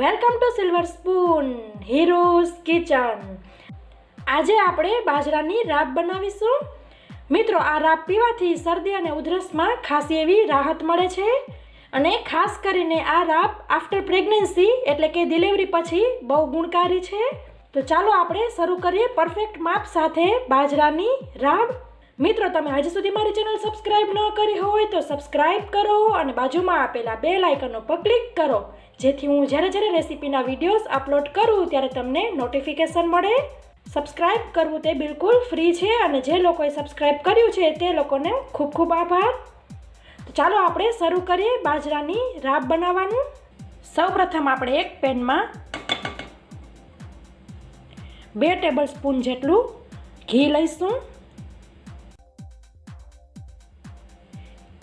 Welcome to Silver Spoon, Heroes Kitchen. આજે આપણે બાજરાની રાબ બનાવીશું. મિત્રો, આ રાબ પીવાથી શરદી અને ઉધરસમાં ખાસી એવી રાહત મળે છે. અને ખાસ કરીને આ રાબ આફ્ટર પ્રેગ્નન્સી એટલે કે ડિલિવરી પછી બહુ ગુણકારી છે. તો ચાલો આપણે શરૂ કરીએ પરફેક્ટ માપ સાથે બાજરાની રાબ મિત્રો, તમે હજી સુધી મારી ચેનલ સબસ્ક્રાઇબ ન કરી હોય તો સબસ્ક્રાઇબ કરો અને બાજુમાં આપેલા બે લાઇકનો પર ક્લિક કરો. જેથી હું જ્યારે જ્યારે રેસીપીના વિડીયોઝ અપલોડ કરું ત્યારે તમને નોટિફિકેશન મળે. સબસ્ક્રાઇબ કરવું તે બિલકુલ ફ્રી છે અને જે લોકોએ સબસ્ક્રાઇબ કર્યું છે તે લોકોને ખૂબ ખૂબ આભાર. તો ચાલો આપણે શરૂ કરીએ બાજરાની રાબ બનાવવાનું. સૌપ્રથમ આપણે એક પેનમાં બે ટેબલ સ્પૂન જેટલું ઘી લઈશું.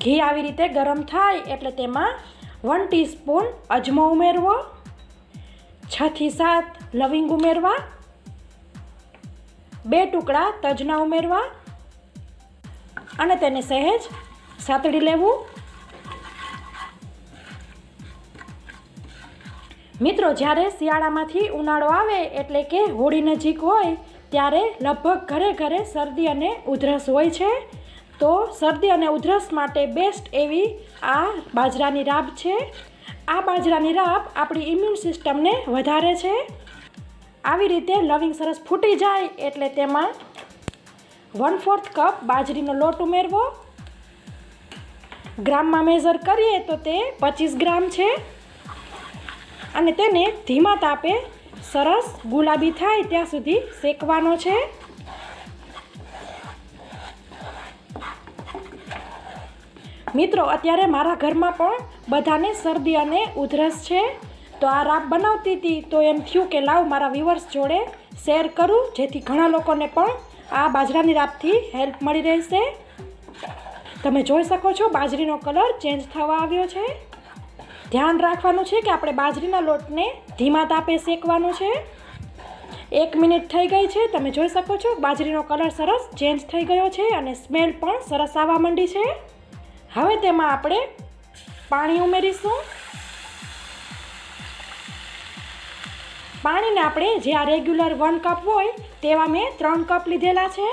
ઘી આવી રીતે ગરમ થાય એટલે તેમાં વન ટીસ્પૂન અજમો ઉમેરવો છથી સાત લવિંગ ઉમેરવા, બે ટુકડા તજના ઉમેરવા અને તેને સહેજ સાતડી લેવું. મિત્રો, જ્યારે શિયાળામાંથી ઉનાળો આવે એટલે કે હોળી નજીક હોય, ત્યારે લગભગ ઘરે ઘરે શરદી અને ઉધરસ હોય છે. તો શરદી અને ઉધરસ માટે બેસ્ટ એવી આ બાજરાની રાબ છે. આ બાજરાની રાબ આપણી ઇમ્યુન સિસ્ટમને વધારે છે. આવી રીતે લવિંગ સરસ ફૂટી જાય એટલે તેમાં વન ફોર્થ કપ બાજરીનો લોટ ઉમેરવો. ગ્રામમાં મેઝર કરીએ તો તે પચીસ ગ્રામ છે. અને તેને ધીમા તાપે સરસ ગુલાબી થાય ત્યાં સુધી શેકવાનો છે. મિત્રો, અત્યારે મારા ઘરમાં પણ બધાને શરદી અને ઉધરસ છે. તો આ રાબ બનાવતી હતી, તો એમ થયું કે લાવ મારા વ્યુઅર્સ જોડે શેર કરું, જેથી ઘણા લોકોને પણ આ બાજરાની રાબથી હેલ્પ મળી રહેશે. તમે જોઈ શકો છો, બાજરીનો કલર ચેન્જ થવા આવ્યો છે. ધ્યાન રાખવાનું છે કે આપણે બાજરીના લોટને ધીમા તાપે શેકવાનો છે. એક મિનિટ થઈ ગઈ છે, તમે જોઈ શકો છો, બાજરીનો કલર સરસ ચેન્જ થઈ ગયો છે અને સ્મેલ પણ સરસ આવવા માંડી છે. હવે તેમાં આપણે પાણી ઉમેરીશું. પાણીને આપણે જે આ રેગ્યુલર વન કપ હોય તેવા મેં ત્રણ કપ લીધેલા છે.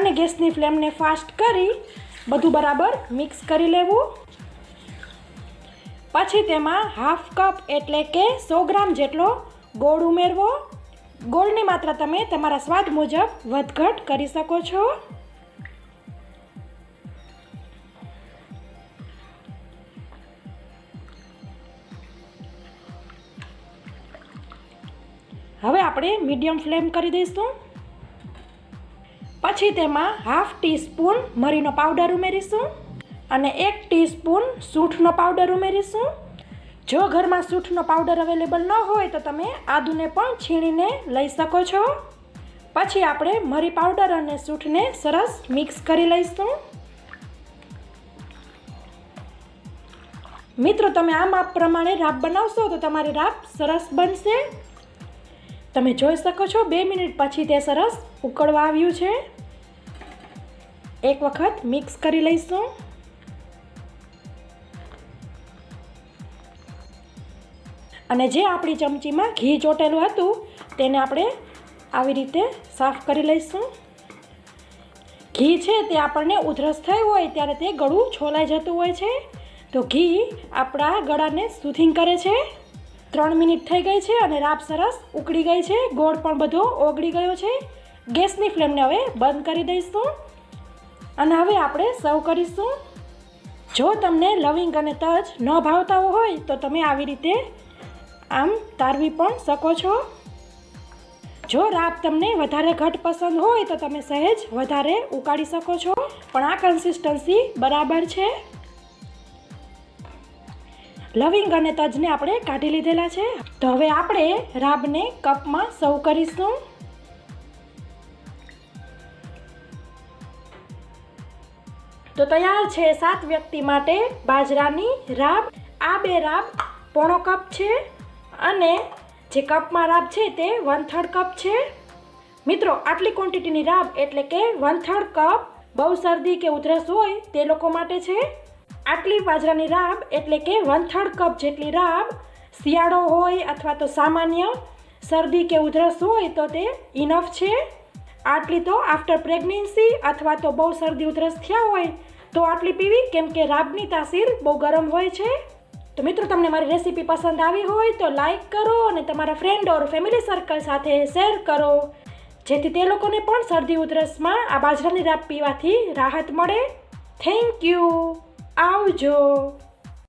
અને ગેસની ફ્લેમને ફાસ્ટ કરી બધું બરાબર મિક્સ કરી લેવું. પછી તેમાં હાફ કપ એટલે કે સો ગ્રામ જેટલો ગોળ ઉમેરવો. ગોળની માત્રા તમે તમારા સ્વાદ મુજબ વધઘટ કરી શકો છો. હવે આપણે મીડિયમ ફ્લેમ કરી દઈશું. પછી તેમાં હાફ ટીસ્પૂન મરીનો પાવડર ઉમેરીશું અને એક ટીસ્પૂન સૂંઠનો પાવડર ઉમેરીશું. જો ઘરમાં સૂંઠનો પાવડર અવેલેબલ ન હોય તો તમે આદુને પણ છીણીને લઈ શકો છો. પછી આપણે મરી પાવડર અને સૂંઠને સરસ મિક્સ કરી લઈશું. મિત્રો, તમે આ માપ પ્રમાણે રાબ બનાવશો તો તમારી રાબ સરસ બનશે. તમે જોઈ શકો છો, બે મિનિટ પછી તે સરસ ઉકળવા આવ્યું છે. એક વખત મિક્સ કરી લઈશું. અને જે આપણી ચમચીમાં ઘી ચોટેલું હતું, તેને આપણે આવી રીતે સાફ કરી લઈશું. ઘી છે તે આપણને ઉધરસ થઈ હોય ત્યારે તે ગળું છોલાઈ જતું હોય છે. તો ઘી આપણા ગળાને સુથિંગ કરે છે. ત્રણ મિનિટ થઈ ગઈ છે અને રાબ સરસ ઉકળી ગઈ છે. ગોળ પણ બધો ઓગળી ગયો છે. ગેસની ફ્લેમને હવે બંધ કરી દઈશું. અને હવે આપણે સર્વ કરીશું. જો તમને લવિંગ અને તજ ન ભાવતા હોય તો તમે આવી રીતે આમ તારવી પણ શકો છો. જો રાબ તમને વધારે ઘટ પસંદ હોય તો તમે સહેજ વધારે ઉકાળી શકો છો. પણ આ કન્સિસ્ટન્સી બરાબર છે. લવિંગ અને તજને આપણે કાઢી લીધેલા છે. તો હવે આપણે રાબને કપમાં સર્વ કરીશું. તો તૈયાર છે સાત વ્યક્તિ માટે બાજરાની રાબ. આ બે રાબ પોણો કપ છે અને જે કપમાં રાબ છે તે વન થર્ડ કપ છે. મિત્રો, આટલી ક્વોન્ટિટીની રાબ એટલે કે વન થર્ડ કપ બહુ શરદી કે ઉધરસ હોય તે લોકો માટે છે. આટલી બાજરાની રાબ એટલે કે વન થર્ડ કપ જેટલી રાબ શિયાળો હોય અથવા તો સામાન્ય શરદી કે ઉધરસ હોય તો તે ઇનફ છે. આટલી તો આફ્ટર પ્રેગ્નન્સી અથવા તો બહુ શરદી ઉધરસ થયા હોય તો આટલી પીવી કેમ કે રાબની તાસીર બહુ ગરમ હોય છે. તો મિત્રો તમને મારી રેસીપી પસંદ આવી હોય તો લાઈક કરો અને તમારા ફ્રેન્ડ ઓર ફેમિલી સર્કલ સાથે શેર કરો. જેથી તે લોકોને પણ શરદી ઉધરસમાં આ બાજરાની રાબ પીવાથી રાહત મળે. Thank you Ah, ¡Aullo!